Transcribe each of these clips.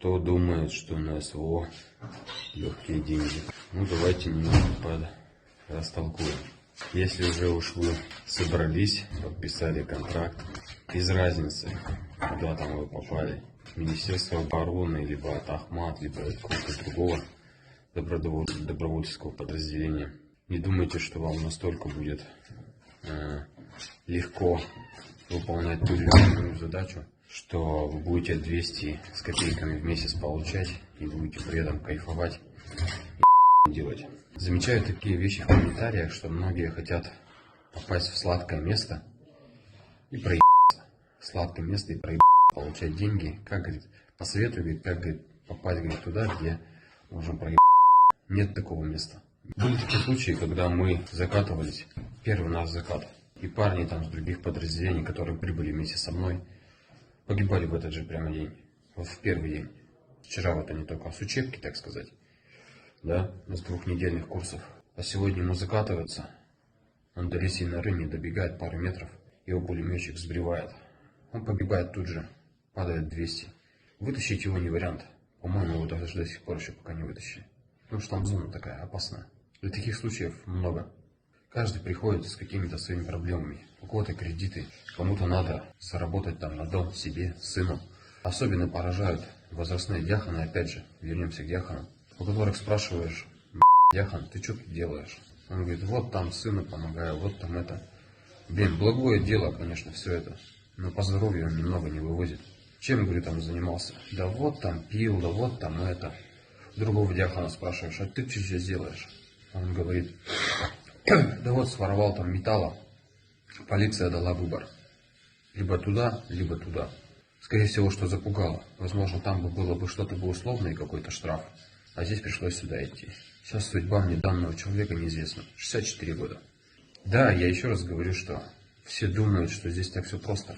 Кто думает, что на СВО легкие деньги? Ну, давайте немного растолкуем. Если уже уж вы собрались, подписали контракт, без разницы, куда там вы попали, Министерство обороны, либо от Ахмат, либо от какого-то другого доброволь- добровольческого подразделения. Не думайте, что вам настолько будет э, легко выполнять ту или иную задачу, что вы будете 200 с копейками в месяц получать и будете при этом кайфовать и делать. Замечаю такие вещи в комментариях, что многие хотят попасть в сладкое место и проебаться. Сладкое место и проебаться, получать деньги. Как, говорит, посоветую, говорит, как, говорит, попасть, говорит, туда, где можно проебаться. Нет такого места. Были такие случаи, когда мы закатывались, первый наш закат, и парни там с других подразделений, которые прибыли вместе со мной, погибали в этот же прямо день. Вот в первый день. Вчера вот они только с учебки, так сказать. Да, с двухнедельных курсов. А сегодня ему закатывается. Он до лисьей норы не добегает пару метров. Его пулеметчик сбривает. Он погибает тут же. Падает 200. Вытащить его не вариант. По-моему, его даже до сих пор еще пока не вытащили. Потому что там зона такая опасная. И таких случаев много. Каждый приходит с какими-то своими проблемами. У кого-то кредиты, кому-то надо заработать там на дом себе, сыну. Особенно поражают возрастные дьяханы, опять же, вернемся к дьяханам, у которых спрашиваешь, «Б***ь, дьяхан, ты что тут делаешь? Он говорит, вот там сыну помогаю, вот там это. Блин, благое дело, конечно, все это, но по здоровью он немного не вывозит. Чем, говорю, там занимался? Да вот там пил, да вот там это. Другого дьяхана спрашиваешь, а ты что здесь делаешь? Он говорит, да вот своровал там металла, полиция дала выбор. Либо туда, либо туда. Скорее всего, что запугало. Возможно, там бы было бы что-то бы условное, какой-то штраф. А здесь пришлось сюда идти. Сейчас судьба мне данного человека неизвестна. 64 года. Да, я еще раз говорю, что все думают, что здесь так все просто.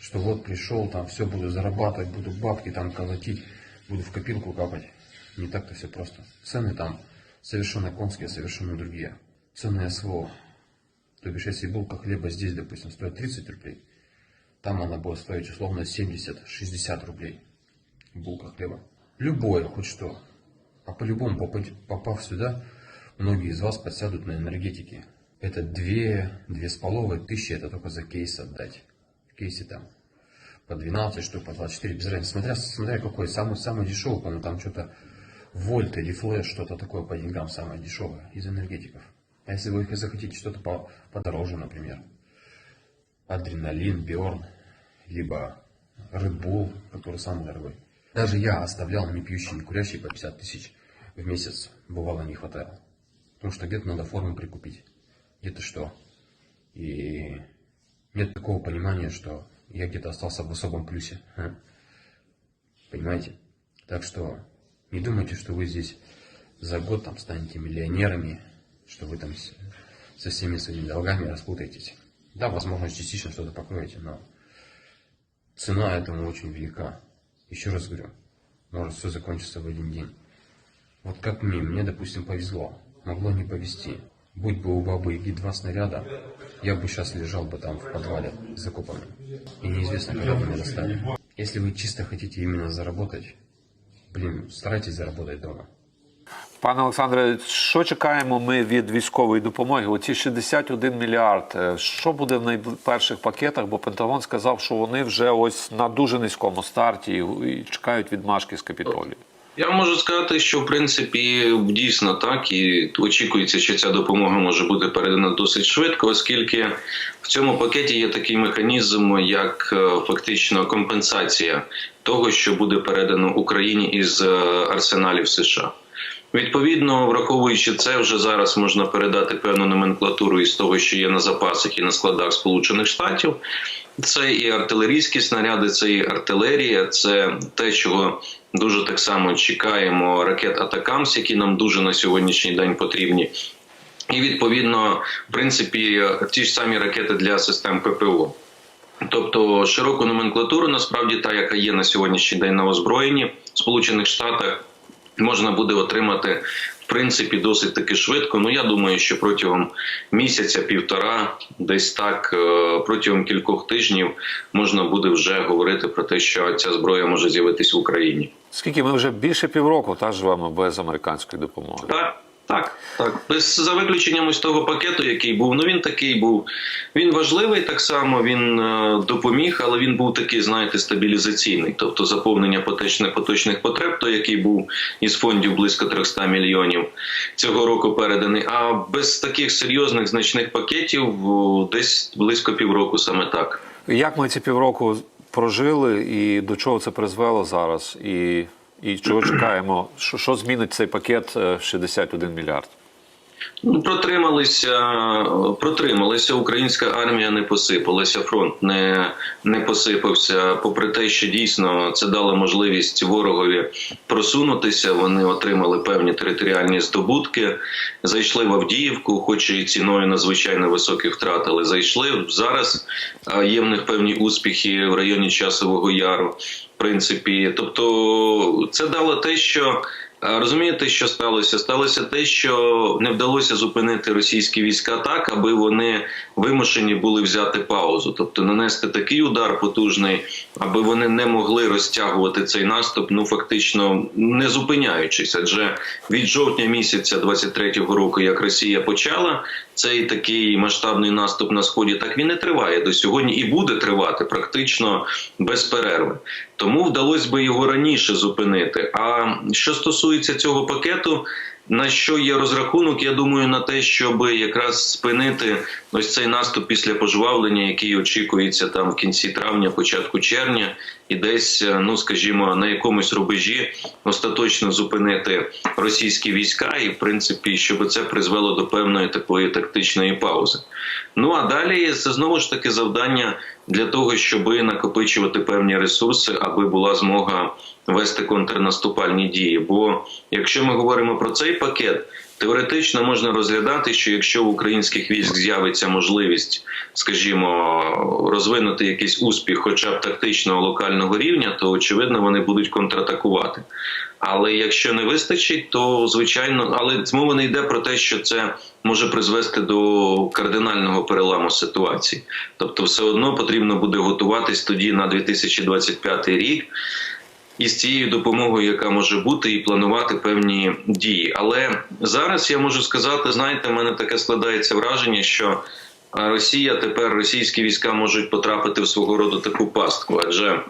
Что вот пришел, там все буду зарабатывать, буду бабки там колотить, буду в копилку капать. Не так-то все просто. Цены там совершенно конские, совершенно другие. Цены СВО. То бишь, если булка хлеба здесь, допустим, стоит 30 рублей, там она будет стоить условно 70-60 рублей. Булка хлеба. Любое, хоть что. А по-любому, попав сюда, многие из вас подсядут на энергетики. Это две, две с половой тысячи, это только за кейс отдать. В кейсе там по 12 штук, по 24, без разницы. Смотря, смотря какой, самый, самый дешевый, по-моему, там что-то вольт или флеш, что-то такое по деньгам самое дешевое из энергетиков. А если вы захотите что-то по, подороже, например, адреналин, биорн, либо Red Bull, который самый дорогой. Даже я оставлял не пьющий, не курящий по 50 тысяч в месяц. Бывало не хватало. Потому что где-то надо форму прикупить. Где-то что. И нет такого понимания, что я где-то остался в особом плюсе. Понимаете? Так что не думайте, что вы здесь за год там станете миллионерами, что вы там со всеми своими долгами распутаетесь. Да, возможно, частично что-то покроете, но цена этому очень велика. Еще раз говорю, может все закончиться в один день. Вот как мне, мне, допустим, повезло. Могло не повезти. Будь бы у бабы Яги два снаряда, я бы сейчас лежал бы там в подвале закопанным. И неизвестно, когда бы меня достали. Если вы чисто хотите именно заработать, блин, старайтесь заработать дома. Пане Олександре, що чекаємо ми від військової допомоги? Оці 61 мільярд. е, Що буде в найперших пакетах? Бо Пентагон сказав, що вони вже ось на дуже низькому старті і- чекають відмашки з капітолію. Я можу сказати, що в принципі дійсно так, і очікується, що ця допомога може бути передана досить швидко, оскільки в цьому пакеті є такий механізм, як е, фактично компенсація того, що буде передано Україні із е, арсеналів США. Відповідно, враховуючи це, вже зараз можна передати певну номенклатуру із того, що є на запасах і на складах Сполучених Штатів. Це і артилерійські снаряди, це і артилерія, це те, чого дуже так само чекаємо ракет Атакамс, які нам дуже на сьогоднішній день потрібні. І відповідно, в принципі, ті ж самі ракети для систем ППО. Тобто широку номенклатуру, насправді та, яка є на сьогоднішній день на озброєнні в Сполучених Штатах, можна буде отримати в принципі досить таки швидко. Ну я думаю, що протягом місяця-півтора, десь так е, протягом кількох тижнів можна буде вже говорити про те, що ця зброя може з'явитись в Україні. Скільки ми вже більше півроку та живемо без американської допомоги? Так, так, так. Без за виключенням ось того пакету, який був. Ну він такий був. Він важливий так само. Він е, допоміг, але він був такий, знаєте, стабілізаційний, тобто заповнення поточних поточних потреб, той, який був із фондів близько 300 мільйонів цього року переданий. А без таких серйозних значних пакетів десь близько півроку, саме так. Як ми ці півроку прожили і до чого це призвело зараз? І, і чого чекаємо? Що, що змінить цей пакет е, 61 мільярд? Ну, протрималися, протрималися. Українська армія не посипалася, фронт не, не посипався. Попри те, що дійсно це дало можливість ворогові просунутися. Вони отримали певні територіальні здобутки, зайшли в Авдіївку, хоч і ціною надзвичайно високих втрат, але зайшли зараз. е, Є в них певні успіхи в районі Часового Яру. В принципі, тобто це дало те, що Розумієте, що сталося? Сталося те, що не вдалося зупинити російські війська так, аби вони вимушені були взяти паузу, тобто нанести такий удар потужний, аби вони не могли розтягувати цей наступ, ну фактично не зупиняючись. Адже від жовтня місяця 23-го року, як Росія почала цей такий масштабний наступ на сході, так він і триває до сьогодні і буде тривати практично без перерви. Тому вдалося би його раніше зупинити. А що стосується цього пакету, на що є розрахунок, я думаю, на те, щоб якраз спинити ось цей наступ після пожвавлення, який очікується там в кінці травня, початку червня, і десь, е, ну скажімо, на якомусь рубежі остаточно зупинити російські війська, і в принципі, щоб це призвело до певної такої тактичної паузи. Ну а далі це знову ж таки завдання для того, щоб накопичувати певні ресурси, аби була змога вести контрнаступальні дії. Бо якщо ми говоримо про цей пакет, теоретично можна розглядати, що якщо в українських військ з'явиться можливість, скажімо, розвинути якийсь успіх, хоча б тактичного локального рівня, то очевидно вони будуть контратакувати. Але якщо не вистачить, то звичайно, але мова не йде про те, що це може призвести до кардинального переламу ситуації. Тобто, все одно потрібно буде готуватись тоді на 2025 рік. Із цією допомогою, яка може бути, і планувати певні дії. Але зараз я можу сказати, знаєте, в мене таке складається враження, що Росія тепер російські війська можуть потрапити в свого роду таку пастку, адже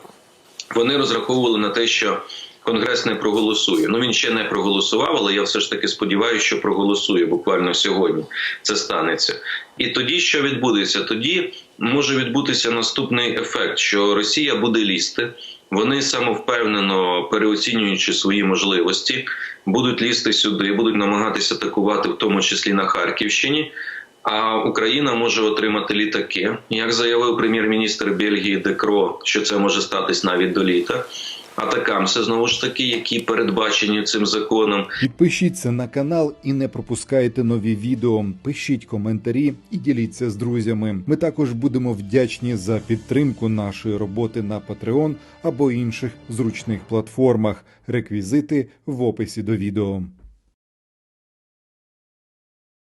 вони розраховували на те, що Конгрес не проголосує. Ну він ще не проголосував, але я все ж таки сподіваюся, що проголосує буквально сьогодні. Це станеться. І тоді що відбудеться? Тоді може відбутися наступний ефект, що Росія буде лізти. Вони самовпевнено переоцінюючи свої можливості, будуть лізти сюди, будуть намагатися атакувати, в тому числі на Харківщині. А Україна може отримати літаки. Як заявив прем'єр-міністр Бельгії Декро, що це може статись навіть до літа. Атакамси знову ж таки, які передбачені цим законом. Підпишіться на канал і не пропускайте нові відео. Пишіть коментарі і діліться з друзями. Ми також будемо вдячні за підтримку нашої роботи на Patreon або інших зручних платформах. Реквізити в описі до відео.